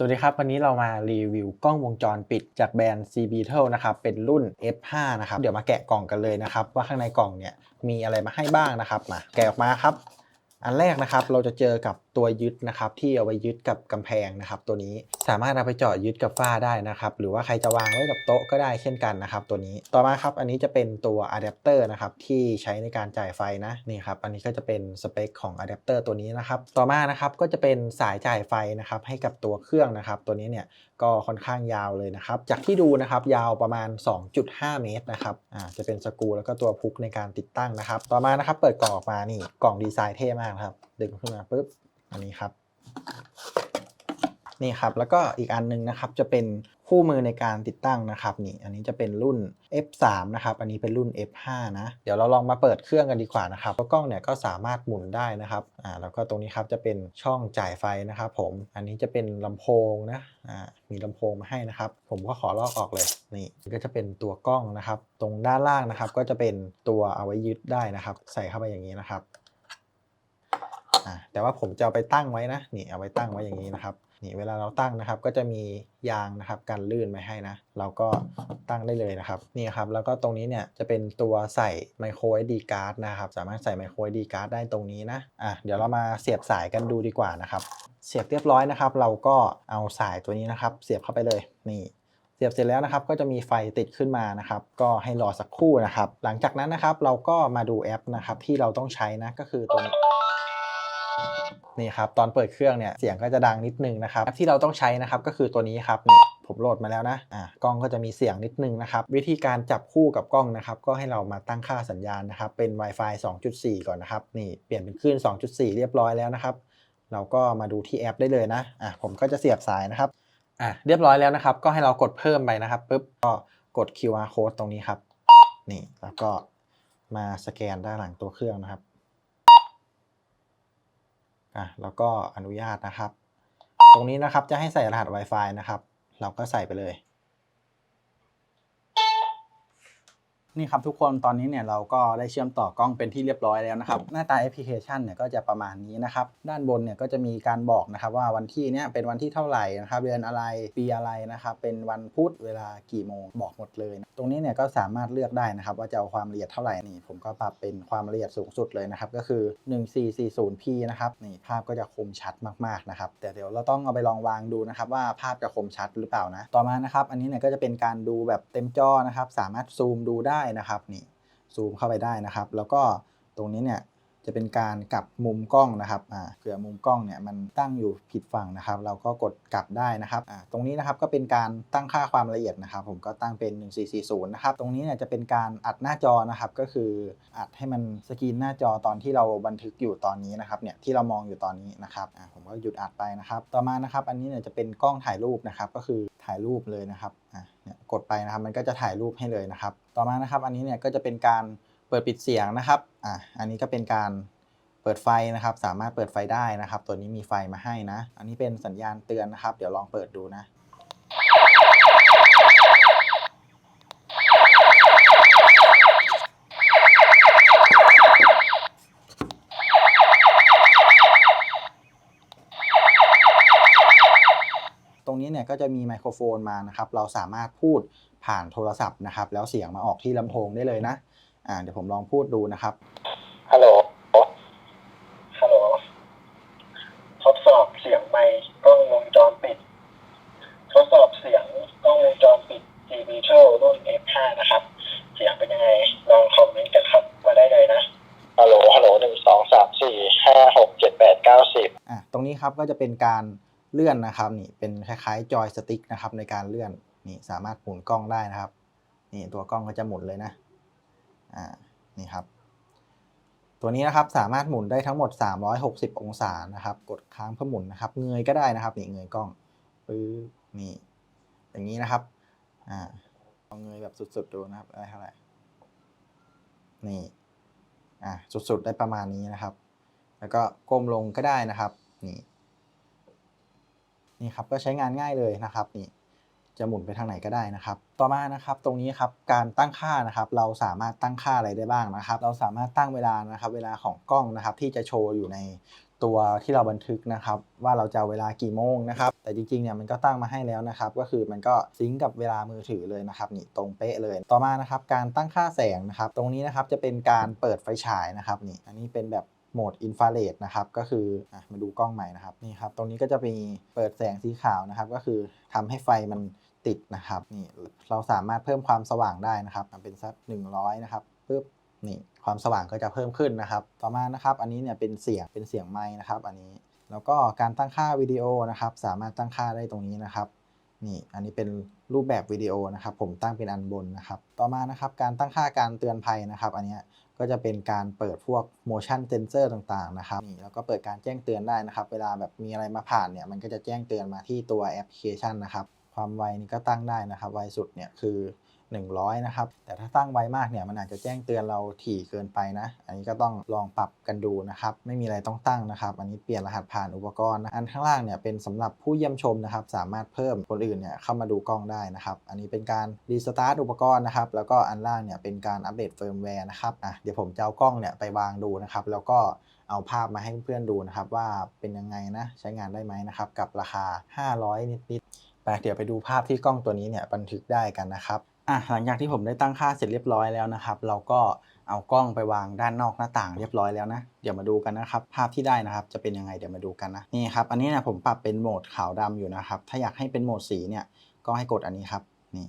สวัสดีครับ วันนี้เรามารีวิวกล้องวงจรปิดจากแบรนด์ C Beetle นะครับ เป็นรุ่น F5 นะครับ เดี๋ยวมาแกะกล่องกันเลยนะครับ ว่าข้างในกล่องเนี่ยมีอะไรมาให้บ้างนะครับ มาแกะออกมาครับ อันแรกนะครับเราจะเจอกับ ตัวยึดนะครับที่เอาไว้ยึดกับกำแพงนะครับ ตัวนี้สามารถเอาไปเจาะยึดกับฝ้าได้นะครับ หรือว่าใครจะวางไว้กับโต๊ะก็ได้เช่นกันนะครับ ตัวนี้ต่อมาครับอันนี้จะเป็นตัวอะแดปเตอร์นะครับที่ใช้ในการจ่ายไฟนะนี่ครับอันนี้ก็จะเป็นสเปคของอะแดปเตอร์ตัวนี้นะครับต่อมานะครับก็จะเป็นสายจ่ายไฟนะครับให้กับตัวเครื่องนะครับ ตัวนี้เนี่ยก็ค่อนข้างยาวเลยนะครับจากที่ดูนะครับยาวประมาณ 2.5 เมตรนะครับอ่าจะเป็นสกูแล้วก็ตัวพุกในการติดตั้งนะครับ ต่อมานะครับเปิดกล่องออกมานี่กล่องดีไซน์เท่มากครับดึงขึ้นมาปุ๊บ อันนี้ครับ นี่ครับ แล้วก็อีกอันหนึงนะครับ จะเป็นคู่มือในการติดตั้งนะครับนี่ อันนี้จะเป็นรุ่น F3 นะครับ อันนี้เป็นรุ่น F5 นะ เดี๋ยวเราลองมาเปิดเครื่องกันดีกว่านะครับแล้วกล้องเนี่ยก็สามารถหมุนได้นะครับ อ่า แล้วก็ตรงนี้ครับจะเป็นช่องจ่ายไฟนะครับผม อันนี้จะเป็นลำโพงนะ อ่า มีลำโพงมาให้นะครับ ผมก็ขอลอกออกเลย นี่ ก็จะเป็นตัวกล้องนะครับ ตรงด้านล่างนะครับ ก็จะเป็นตัวเอาไว้ยึดได้นะครับ ใส่เข้าไปอย่างนี้นะครับ แต่ว่าผมจะเอาไปตั้งไว้นะนี่เอาไว้ตั้งไว้อย่างนี้นะครับนี่เวลาเราตั้งนะครับก็จะมียางนะครับกันลื่นไว้ให้นะ เราก็ตั้งได้เลยนะครับนี่ครับแล้วก็ตรงนี้เนี่ยจะเป็นตัวใส่ไมโคร SD card นะครับสามารถใส่ไมโคร SD card ได้ตรงนี้นะอะเดี๋ยวเรามาเสียบสายกันดูดีกว่านะครับ เสียบเรียบร้อยนะครับ เราก็เอาสายตัวนี้นะครับ เสียบเข้าไปเลยนี่เสียบเสร็จแล้วนะครับก็จะมีไฟติดขึ้นมานะครับ ก็ให้รอสักครู่นะครับ หลังจากนั้นนะครับเราก็มาดูแอปนะครับที่เราต้องใช้นะก็คือตัวนี้ นี่ครับตอนเปิดเครื่องเนี่ยเสียงก็จะดังนิดนึงนะครับแอปที่เราต้องใช้นะครับก็คือตัวนี้ครับนี่ผมโหลดมาแล้วนะอ่ากล้องก็จะมีเสียงนิดนึงนะครับวิธีการจับคู่กับกล้องนะครับก็ให้เรามาตั้งค่าสัญญาณนะครับเป็น Wi-Fi 2.4 ก่อนนะครับนี่เปลี่ยนเป็นคลื่น 2.4 เรียบร้อยแล้วนะครับเราก็มาดูที่แอปได้เลยนะอะผมก็จะเสียบสายนะครับอะเรียบร้อยแล้วนะครับ ก็ให้เรากดเพิ่มไปนะครับปุ๊บก็กด QR code ตรงนี้ครับนี่แล้วก็มาสแกนด้านหลังตัวเครื่องนะครับ อะแล้วก็อนุญาตนะครับ ตรงนี้นะครับจะให้ใส่รหัส Wi-Fi นะครับ เราก็ใส่ไปเลย นี่ครับทุกคนตอนนี้เนี่ยเราก็ได้เชื่อมต่อกล้องเป็นที่เรียบร้อยแล้วนะครับ หน้าตาแอปพลิเคชันเนี่ยก็จะประมาณนี้นะครับ ด้านบนเนี่ยก็จะมีการบอกนะครับว่าวันที่เนี่ยเป็นวันที่เท่าไหร่นะครับเดือนอะไรปีอะไรนะครับเป็นวันพุธเวลากี่โมงบอกหมดเลยนะตรงนี้เนี่ยก็สามารถเลือกได้นะครับว่าจะเอาความละเอียดเท่าไหร่นี่ ผมก็ปรับเป็นความละเอียดสูงสุดเลยนะครับก็คือ 1440p นะครับนี่ภาพก็จะคมชัดมากๆนะครับแต่เดี๋ยวเราต้องเอาไปลองวางดูนะครับว่าภาพจะคมชัดหรือเปล่านะต่อมานะครับอันนี้เนี่ยก็จะเป็นการดูแบบเต็มจอนะครับสามารถซูมดูได้นะครับนี่ซูมเข้าไปได้นะครับ แล้วก็ตรงนี้เนี่ย จะเป็นการกลับมุมกล้องนะครับอ่าเผื่อมุมกล้องเนี่ยมันตั้งอยู่ผิดฝั่งนะครับ เราก็กดกลับได้นะครับอ่าตรงนี้นะครับก็เป็นการตั้งค่าความละเอียดนะครับ ผมก็ตั้งเป็น 1440 นะครับ ตรงนี้เนี่ยจะเป็นการอัดหน้าจอนะครับ ก็คืออัดให้มันสกรีนหน้าจอตอนที่เราบันทึกอยู่ตอนนี้นะครับเนี่ยที่เรามองอยู่ตอนนี้นะครับอ่าผมก็หยุดอัดไปนะครับ ต่อมานะครับ อันนี้เนี่ยจะเป็นกล้องถ่ายรูปนะครับก็คือถ่ายรูปเลยนะครับอ่าเนี่ยกดไปนะครับมันก็จะถ่ายรูปให้เลยนะครับ ต่อมานะครับ อันนี้เนี่ยก็จะเป็นการ เปิดปิดเสียงนะครับอ่าอันนี้ก็เป็นการเปิดไฟนะครับ สามารถเปิดไฟได้นะครับ ตัวนี้มีไฟมาให้นะ อันนี้เป็นสัญญาณเตือนนะครับ เดี๋ยวลองเปิดดูนะตรงนี้เนี่ยก็จะมีไมโครโฟนมานะครับ เราสามารถพูดผ่านโทรศัพท์นะครับ แล้วเสียงมาออกที่ลำโพงได้เลยนะ อ่าเดี๋ยวผมลองพูดดูนะครับ ฮัลโหล ฮัลโหล ทดสอบเสียงไมค์กล้องวงจรปิด ทดสอบเสียงกล้องวงจรปิด g b t o รุ่น F5 นะครับ เสียงเป็นยังไง ลองคอมเมนต์กันครับมาได้เลยนะ ฮัลโหล ฮัลโหลหนึ่งสองสามสี่ห้าหกเจ็ดแปดเก้าสิบอะตรงนี้ครับก็จะเป็นการเลื่อนนะครับนี่เป็นคล้ายๆจอยสติ๊กนะครับในการเลื่อนนี่สามารถหมุนกล้องได้นะครับ นี่ตัวกล้องก็จะหมุนเลยนะ อ่านี่ครับ ตัวนี้นะครับสามารถหมุนได้ทั้งหมด 360 องศานะครับ กดค้างเพื่อหมุนนะครับ เงยก็ได้นะครับนี่เงยกล้องปื้อนี่อย่างนี้นะครับอ่าลองเงยแบบสุดๆดูนะครับได้เท่าไหร่นี่อ่าสุดๆได้ประมาณนี้นะครับ แล้วก็ก้มลงก็ได้นะครับ นี่ นี่ครับก็ใช้งานง่ายเลยนะครับนี่ จะหมุนไปทางไหนก็ได้นะครับ ต่อมานะครับตรงนี้ครับการตั้งค่านะครับเราสามารถตั้งค่าอะไรได้บ้างนะครับ เราสามารถตั้งเวลานะครับเวลาของกล้องนะครับที่จะโชว์อยู่ในตัวที่เราบันทึกนะครับว่าเราจะเวลากี่โมงนะครับ แต่จริงๆเนี่ยมันก็ตั้งมาให้แล้วนะครับ ก็คือมันก็ซิงกับเวลามือถือเลยนะครับนี่ตรงเป๊ะเลย ต่อมานะครับการตั้งค่าแสงนะครับ ตรงนี้นะครับจะเป็นการเปิดไฟฉายนะครับนี่อันนี้เป็นแบบโหมดอินฟราเรดนะครับก็คืออมาดูกล้องใหม่นะครับนี่ครับตรงนี้ก็จะมีเปิดแสงสีขาวนะครับ ก็คือทำให้ไฟมัน ติดนะครับนี่เราสามารถเพิ่มความสว่างได้นะครับเป็นสัก100 นะครับปึ๊บนี่ความสว่างก็จะเพิ่มขึ้นนะครับ ต่อมานะครับ อันนี้เนี่ยเป็นเสียงเป็นเสียงไม้นะครับ อันนี้แล้วก็การตั้งค่าวิดีโอนะครับ สามารถตั้งค่าได้ตรงนี้นะครับนี่อันนี้เป็นรูปแบบวิดีโอนะครับ ผมตั้งเป็นอันบนนะครับ ต่อมานะครับ การตั้งค่าการเตือนภัยนะครับ อันนี้ก็จะเป็นการเปิดพวก motion sensor ต่างๆนะครับนี่แล้วก็เปิดการแจ้งเตือนได้นะครับ เวลาแบบมีอะไรมาผ่านเนี่ยมันก็จะแจ้งเตือนมาที่ตัวแอปพลิเคชันนะครับ ความไวนี่ก็ตั้งได้นะครับ ไวสุดเนี่ยคือ 100 นะครับ แต่ถ้าตั้งไวมากเนี่ยมันอาจจะแจ้งเตือนเราถี่เกินไปนะ อันนี้ก็ต้องลองปรับกันดูนะครับ ไม่มีอะไรต้องตั้งนะครับ อันนี้เปลี่ยนรหัสผ่านอุปกรณ์นะอันข้างล่างเนี่ยเป็นสำหรับผู้เยี่ยมชมนะครับ สามารถเพิ่มคนอื่นเนี่ยเข้ามาดูกล้องได้นะครับ อันนี้เป็นการรีสตาร์ทอุปกรณ์นะครับ แล้วก็อันล่างเนี่ยเป็นการอัปเดตเฟิร์มแวร์นะครับอะเดี๋ยวผมจะเอากล้องเนี่ยไปวางดูนะครับ แล้วก็เอาภาพมาให้เพื่อนๆดูนะครับว่าเป็นยังไงนะ ใช้งานได้ไหมนะครับ กับราคา 500 นิดๆ ไปเดี๋ยวไปดูภาพที่กล้องตัวนี้เนี่ยบันทึกได้กันนะครับอะหลังจากที่ผมได้ตั้งค่าเสร็จเรียบร้อยแล้วนะครับ เราก็เอากล้องไปวางด้านนอกหน้าต่างเรียบร้อยแล้วนะ เดี๋ยวมาดูกันนะครับ ภาพที่ได้นะครับ จะเป็นยังไงเดี๋ยวมาดูกันนะนี่ครับอันนี้เนี่ยผมปรับเป็นโหมดขาวดำอยู่นะครับ ถ้าอยากให้เป็นโหมดสีเนี่ยก็ให้กดอันนี้ครับนี่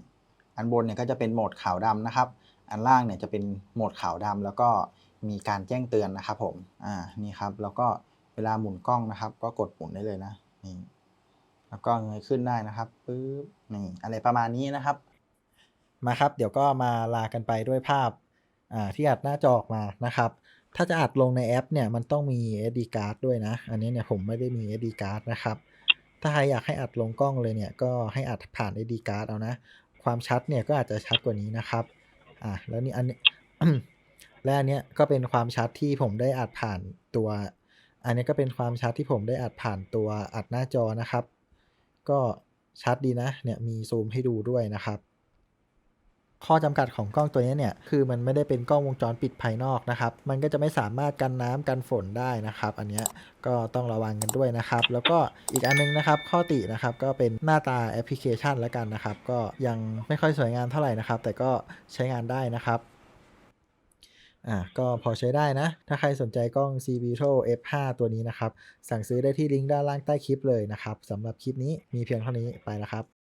อันบนเนี่ยก็จะเป็นโหมดขาวดำนะครับ อันล่างเนี่ยจะเป็นโหมดขาวดำแล้วก็มีการแจ้งเตือนนะครับผมอ่านี่ครับแล้วก็เวลาหมุนกล้องนะครับ ก็กดหมุนได้เลยนะนี่ แล้วก็เงยขึ้นได้นะครับปึ๊บนี่อะไรประมาณนี้นะครับ มาครับ เดี๋ยวก็มาลากันไปด้วยภาพอ่าที่อัดหน้าจอออกมานะครับ ถ้าจะอัดลงในแอปเนี่ยมันต้องมี SD card ด้วยนะ อันนี้เนี่ยผมไม่ได้มี SD card นะครับ ถ้าใครอยากให้อัดลงกล้องเลยเนี่ยก็ให้อัดผ่าน SD card เอานะ ความชัดเนี่ยก็อาจจะชัดกว่านี้นะครับ อ่าแล้วนี่อันนี้และอันเนี้ยก็เป็นความชัดที่ผมได้อัดผ่านตัว อันนี้ก็เป็นความชัดที่ผมได้อัดผ่านตัวอัดหน้าจอนะครับ ก็ชัดดีนะเนี่ยมีซูมให้ดูด้วยนะครับ ข้อจำกัดของกล้องตัวนี้เนี่ยคือมันไม่ได้เป็นกล้องวงจรปิดภายนอกนะครับ มันก็จะไม่สามารถกันน้ำกันฝนได้นะครับ อันนี้ก็ต้องระวังกันด้วยนะครับ แล้วก็อีกอันนึงนะครับ ข้อตินะครับก็เป็นหน้าตาแอปพลิเคชันแล้วกันนะครับ ก็ยังไม่ค่อยสวยงามเท่าไหร่นะครับ แต่ก็ใช้งานได้นะครับ อะก็พอใช้ได้นะ ถ้าใครสนใจกล้อง c v i t o F5 ตัวนี้นะครับ สั่งซื้อได้ที่ลิงก์ด้านล่างใต้คลิปเลยนะครับสำหรับคลิปนี้มีเพียงเท่านี้ไปแล้วครับ